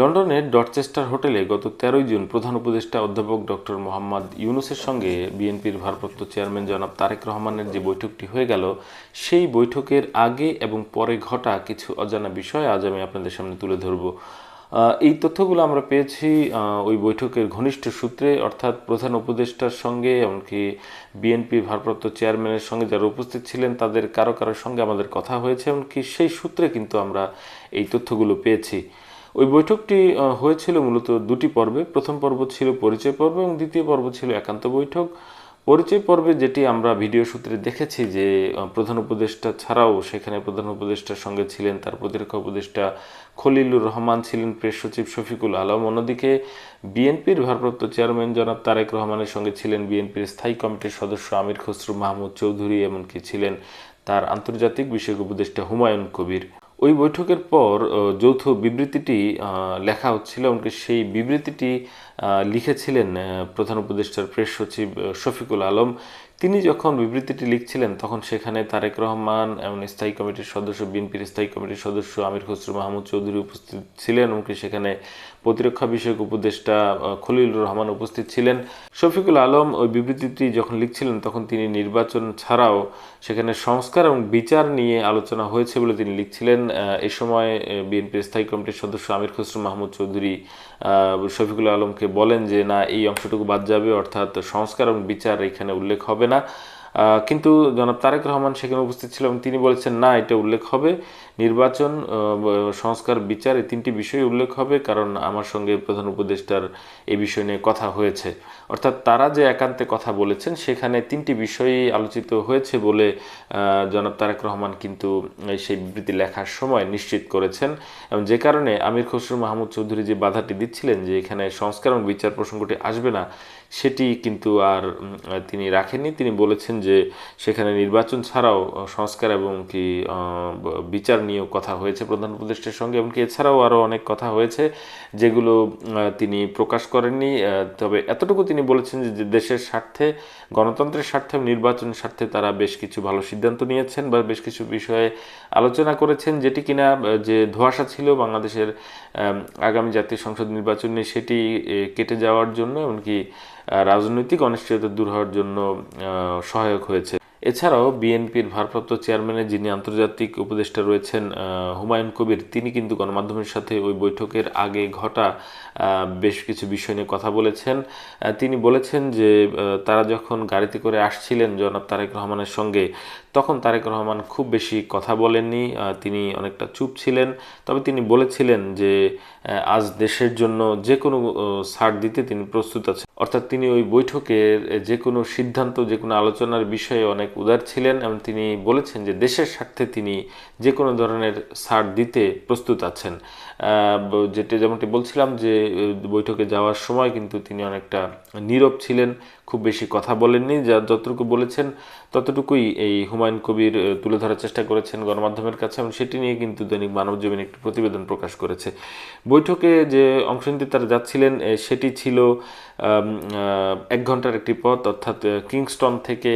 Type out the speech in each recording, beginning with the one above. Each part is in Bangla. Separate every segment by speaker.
Speaker 1: লন্ডনের ডটচেস্টার হোটেলে গত তেরোই জুন প্রধান উপদেষ্টা অধ্যাপক ডক্টর মোহাম্মদ ইউনুসের সঙ্গে বিএনপির ভারপ্রাপ্ত চেয়ারম্যান জনাব তারেক রহমানের যে বৈঠকটি হয়ে গেল সেই বৈঠকের আগে এবং পরে ঘটা কিছু অজানা বিষয় আজ আমি আপনাদের সামনে তুলে ধরব এই তথ্যগুলো আমরা পেয়েছি ওই বৈঠকের ঘনিষ্ঠ সূত্রে অর্থাৎ প্রধান উপদেষ্টার সঙ্গে এমনকি বিএনপির ভারপ্রাপ্ত চেয়ারম্যানের সঙ্গে যারা উপস্থিত ছিলেন তাদের কারো কারোর সঙ্গে আমাদের কথা হয়েছে এমনকি সেই সূত্রে কিন্তু আমরা এই তথ্যগুলো পেয়েছি ওই বৈঠকটি হয়েছিল মূলত দুটি পর্বে প্রথম পর্ব ছিল পরিচয় পর্ব এবং দ্বিতীয় পর্ব ছিল একান্ত বৈঠক পরিচয় পর্বে যেটি আমরা ভিডিও সূত্রে দেখেছি যে প্রধান উপদেষ্টা ছাড়াও সেখানে প্রধান উপদেষ্টার সঙ্গে ছিলেন তার প্রতিরক্ষা উপদেষ্টা খলিলুর রহমান ছিলেন প্রেস সচিব শফিকুল আলম অন্যদিকে বিএনপির ভারপ্রাপ্ত চেয়ারম্যান জনাব তারেক রহমানের সঙ্গে ছিলেন বিএনপির স্থায়ী কমিটির সদস্য আমির খসরু মাহমুদ চৌধুরী এমনকি ছিলেন তার আন্তর্জাতিক বিষয়ক উপদেষ্টা হুমায়ুন কবির ওই বৈঠকের পর যৌথ বিবৃতিটি লেখা হচ্ছিল এমনকি সেই বিবৃতিটি লিখেছিলেন প্রধান উপদেষ্টার প্রেস সচিব শফিকুল আলম তিনি যখন বিবৃতিটি লিখছিলেন তখন সেখানে তারেক রহমান এমন স্থায়ী কমিটির সদস্য বিএনপির স্থায়ী কমিটির সদস্য আমির খসরু মাহমুদ চৌধুরী উপস্থিত ছিলেন এমনকি সেখানে প্রতিরক্ষা বিষয়ক উপদেষ্টা খলিলুর রহমান উপস্থিত ছিলেন শফিকুল আলম ওই বিবৃতিটি যখন লিখছিলেন তখন তিনি নির্বাচন ছাড়াও সেখানে সংস্কার এবং বিচার নিয়ে আলোচনা হয়েছে বলে তিনি লিখছিলেন এ সময় বিএনপির স্থায়ী কমিটির সদস্য আমির খসরু মাহমুদ চৌধুরী শফিকুল আলমকে বলেন যে না এই অংশটুকু বাদ যাবে অর্থাৎ সংস্কার এবং বিচার এখানে উল্লেখ হবে হবে না কিন্তু জনাব তারেক রহমান সেখানে উপস্থিত ছিল এবং তিনি বলেছেন না এটা উল্লেখ হবে নির্বাচন সংস্কার বিচার এই তিনটি বিষয় উল্লেখ হবে কারণ আমার সঙ্গে প্রধান উপদেষ্টার এই বিষয় নিয়ে কথা হয়েছে অর্থাৎ তারা যে একান্তে কথা বলেছেন সেখানে তিনটি বিষয়ই আলোচিত হয়েছে বলে জনাব তারেক রহমান কিন্তু সেই বিবৃতি লেখার সময় নিশ্চিত করেছেন এবং যে কারণে আমির খসরু মাহমুদ চৌধুরী যে বাধাটি দিচ্ছিলেন যে এখানে সংস্কার এবং বিচার প্রসঙ্গটি আসবে না সেটি কিন্তু আর তিনি রাখেননি তিনি বলেছেন যে সেখানে নির্বাচন ছাড়াও সংস্কার এবং কি বিচার নিয়েও কথা হয়েছে প্রধান উপদেষ্টার সঙ্গে এমনকি এছাড়াও আরও অনেক কথা হয়েছে যেগুলো তিনি প্রকাশ করেননি তবে এতটুকু তিনি বলেছেন যে দেশের স্বার্থে গণতন্ত্রের স্বার্থে নির্বাচনের স্বার্থে তারা বেশ কিছু ভালো সিদ্ধান্ত নিয়েছেন বা বেশ কিছু বিষয়ে আলোচনা করেছেন যেটি কিনা যে ধোয়াশা ছিল বাংলাদেশের আগামী জাতীয় সংসদ নির্বাচন নিয়ে সেটি কেটে যাওয়ার জন্য এমনকি রাজনৈতিক অনিশ্চয়তা দূর হওয়ার জন্য সহায়ক হয়েছে এছাড়াও বিএনপির ভারপ্রাপ্ত চেয়ারম্যানের যিনি আন্তর্জাতিক উপদেষ্টা রয়েছেন হুমায়ুন কবির তিনি কিন্তু গণমাধ্যমের সাথে ওই বৈঠকের আগে ঘটা বেশ কিছু বিষয় নিয়ে কথা বলেছেন তিনি বলেছেন যে তারা যখন গাড়িতে করে আসছিলেন জনাব তারেক রহমানের সঙ্গে তখন তারেক রহমান খুব বেশি কথা বলেননি তিনি অনেকটা চুপ ছিলেন তবে তিনি বলেছিলেন যে আজ দেশের জন্য যে কোনো ছাড় দিতে তিনি প্রস্তুত আছেন অর্থাৎ তিনি ওই বৈঠকের যে কোনো সিদ্ধান্ত যে কোনো আলোচনার বিষয়ে অনেক উদার ছিলেন এবং তিনি বলেছেন যে দেশের স্বার্থে তিনি যে কোনো ধরনের ছাড় দিতে প্রস্তুত আছেন যেটি যেমনটি বলছিলাম যে বৈঠকে যাওয়ার সময় কিন্তু তিনি অনেকটা নীরব ছিলেন খুব বেশি কথা বলেননি যা যতটুকু বলেছেন ততটুকুই এই হুমায়ুন কবির তুলে ধরার চেষ্টা করেছেন গণমাধ্যমের কাছে এবং সেটি নিয়ে কিন্তু দৈনিক মানবজীবন একটি প্রতিবেদন প্রকাশ করেছে বৈঠকে যে অংশ নিতে তারা যাচ্ছিলেন সেটি ছিল এক ঘন্টার একটি পথ অর্থাৎ কিংস্টন থেকে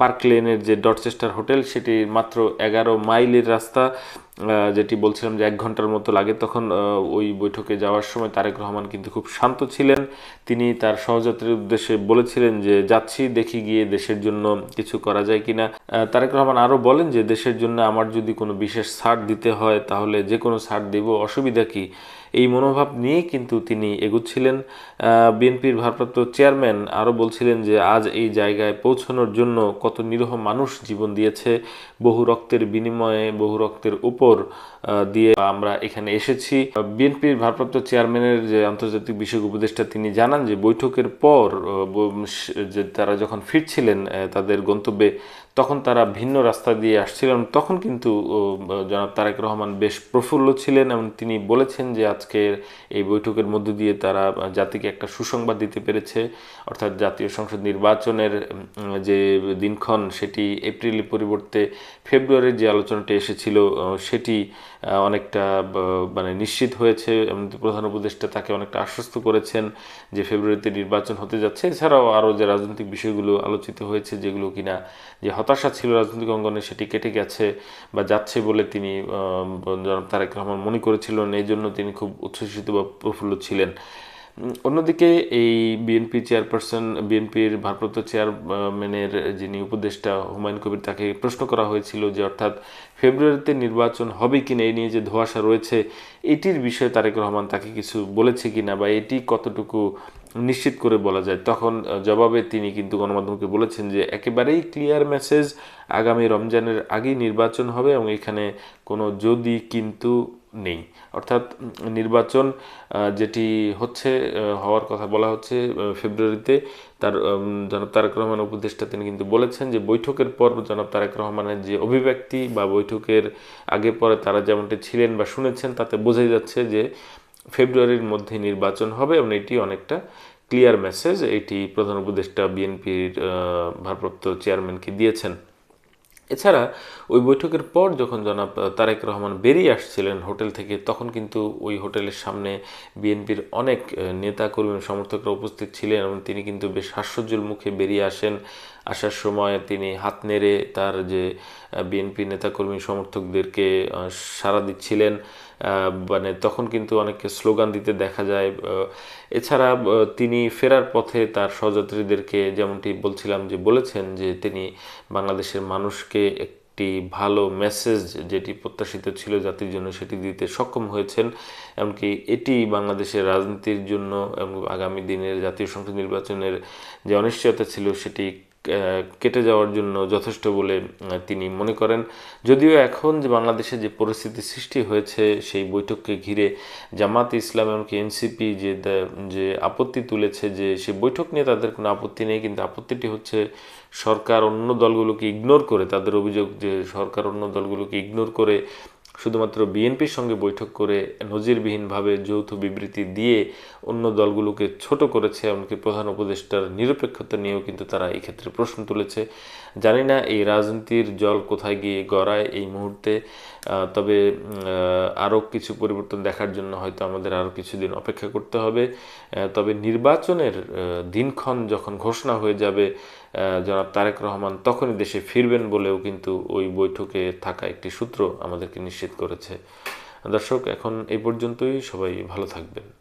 Speaker 1: পার্ক লেনের যে ডটচেস্টার হোটেল সেটি মাত্র এগারো মাইলের রাস্তা যেটি বলছিলাম যে এক ঘন্টার মতো লাগে তখন ওই বৈঠকে যাওয়ার সময় তারেক রহমান কিন্তু খুব শান্ত ছিলেন তিনি তার সহযাত্রীর উদ্দেশ্যে বলেছিলেন যে যাচ্ছি দেখি গিয়ে দেশের জন্য কিছু করা যায় কিনা তারেক রহমান আরও বলেন যে দেশের জন্য আমার যদি কোনো বিশেষ ছাড় দিতে হয় তাহলে যে কোনো ছাড় দেব অসুবিধা কী এই মনোভাব নিয়ে কিন্তু তিনি এগুচ্ছিলেন বিএনপির ভারপ্রাপ্ত চেয়ারম্যান আরও বলছিলেন যে আজ এই জায়গায় পৌঁছানোর জন্য কত নিরহ মানুষ জীবন দিয়েছে বহু রক্তের বিনিময়ে বহু রক্তের উপর দিয়ে আমরা এখানে এসেছি বিএনপির ভারপ্রাপ্ত চেয়ারম্যানের যে আন্তর্জাতিক বিষয়ক উপদেষ্টা তিনি জানান যে বৈঠকের পর যে তারা যখন ফিরছিলেন তাদের গন্তব্যে তখন তারা ভিন্ন রাস্তা দিয়ে আসছিলেন তখন কিন্তু জনাব তারেক রহমান বেশ প্রফুল্ল ছিলেন এবং তিনি বলেছেন যে আজকের এই বৈঠকের মধ্য দিয়ে তারা জাতিকে একটা সুসংবাদ দিতে পেরেছে অর্থাৎ জাতীয় সংসদ নির্বাচনের যে দিনক্ষণ সেটি এপ্রিলের পরিবর্তে ফেব্রুয়ারির যে আলোচনাটি এসেছিল সেটি অনেকটা মানে নিশ্চিত হয়েছে প্রধান উপদেষ্টা তাকে অনেকটা আশ্বস্ত করেছেন যে ফেব্রুয়ারিতে নির্বাচন হতে যাচ্ছে এছাড়াও আরও যে রাজনৈতিক বিষয়গুলো আলোচিত হয়েছে যেগুলো কিনা যে হতাশা ছিল রাজনৈতিক অঙ্গনে সেটি কেটে গেছে বা যাচ্ছে বলে তিনি জনাব তারেক রহমান মনে করেছিলেন এই জন্য তিনি খুব খুব উচ্ছ্বসিত বা প্রফুল্ল ছিলেন অন্যদিকে এই বিএনপি চেয়ারপারসন বিএনপির ভারপ্রাপ্ত চেয়ারম্যানের যিনি উপদেষ্টা হুমায়ুন কবির তাকে প্রশ্ন করা হয়েছিল যে অর্থাৎ ফেব্রুয়ারিতে নির্বাচন হবে কিনা এই নিয়ে যে ধোয়াশা রয়েছে এটির বিষয়ে তারেক রহমান তাকে কিছু বলেছে কিনা বা এটি কতটুকু নিশ্চিত করে বলা যায় তখন জবাবে তিনি কিন্তু গণমাধ্যমকে বলেছেন যে একেবারেই ক্লিয়ার মেসেজ আগামী রমজানের আগেই নির্বাচন হবে এবং এখানে কোনো যদি কিন্তু নেই অর্থাৎ নির্বাচন যেটি হচ্ছে হওয়ার কথা বলা হচ্ছে ফেব্রুয়ারিতে তার জনাব তারেক রহমান উপদেষ্টা তিনি কিন্তু বলেছেন যে বৈঠকের পর জনাব তারেক রহমানের যে অভিব্যক্তি বা বৈঠকের আগে পরে তারা যেমনটি ছিলেন বা শুনেছেন তাতে বোঝাই যাচ্ছে যে ফেব্রুয়ারির মধ্যে নির্বাচন হবে এবং এটি অনেকটা ক্লিয়ার মেসেজ এটি প্রধান উপদেষ্টা বিএনপির ভারপ্রাপ্ত চেয়ারম্যানকে দিয়েছেন এছাড়া ওই বৈঠকের পর যখন জনাব তারেক রহমান বেরিয়ে আসছিলেন হোটেল থেকে তখন কিন্তু ওই হোটেলের সামনে বিএনপির অনেক নেতা কর্মী সমর্থকরা উপস্থিত ছিলেন এবং তিনি কিন্তু বেশ হাস্যজ্জ্বল মুখে বেরিয়ে আসেন আসার সময় তিনি হাত নেড়ে তার যে বিএনপি নেতাকর্মী সমর্থকদেরকে সাড়া দিচ্ছিলেন মানে তখন কিন্তু অনেককে স্লোগান দিতে দেখা যায় এছাড়া তিনি ফেরার পথে তার সহযাত্রীদেরকে যেমনটি বলছিলাম যে বলেছেন যে তিনি বাংলাদেশের মানুষকে একটি ভালো মেসেজ যেটি প্রত্যাশিত ছিল জাতির জন্য সেটি দিতে সক্ষম হয়েছেন এমনকি এটি বাংলাদেশের রাজনীতির জন্য এবং আগামী দিনের জাতীয় সংসদ নির্বাচনের যে অনিশ্চয়তা ছিল সেটি কেটে যাওয়ার জন্য যথেষ্ট বলে তিনি মনে করেন যদিও এখন যে বাংলাদেশে যে পরিস্থিতি সৃষ্টি হয়েছে সেই বৈঠককে ঘিরে জামাত ইসলাম এমনকি এনসিপি যে যে আপত্তি তুলেছে যে সে বৈঠক নিয়ে তাদের কোনো আপত্তি নেই কিন্তু আপত্তিটি হচ্ছে সরকার অন্য দলগুলোকে ইগনোর করে তাদের অভিযোগ যে সরকার অন্য দলগুলোকে ইগনোর করে শুধুমাত্র বিএনপির সঙ্গে বৈঠক করে নজিরবিহীনভাবে যৌথ বিবৃতি দিয়ে অন্য দলগুলোকে ছোট করেছে এমনকি প্রধান উপদেষ্টার নিরপেক্ষতা নিয়েও কিন্তু তারা এই ক্ষেত্রে প্রশ্ন তুলেছে জানি না এই রাজনীতির জল কোথায় গিয়ে গড়ায় এই মুহূর্তে তবে আরও কিছু পরিবর্তন দেখার জন্য হয়তো আমাদের আরও কিছুদিন অপেক্ষা করতে হবে তবে নির্বাচনের দিনক্ষণ যখন ঘোষণা হয়ে যাবে জনাব তারেক রহমান তখনই দেশে ফিরবেন বলেও কিন্তু ওই বৈঠকে থাকা একটি সূত্র আমাদেরকে নিশ্চিত করেছে দর্শক এখন এই পর্যন্তই সবাই ভালো থাকবেন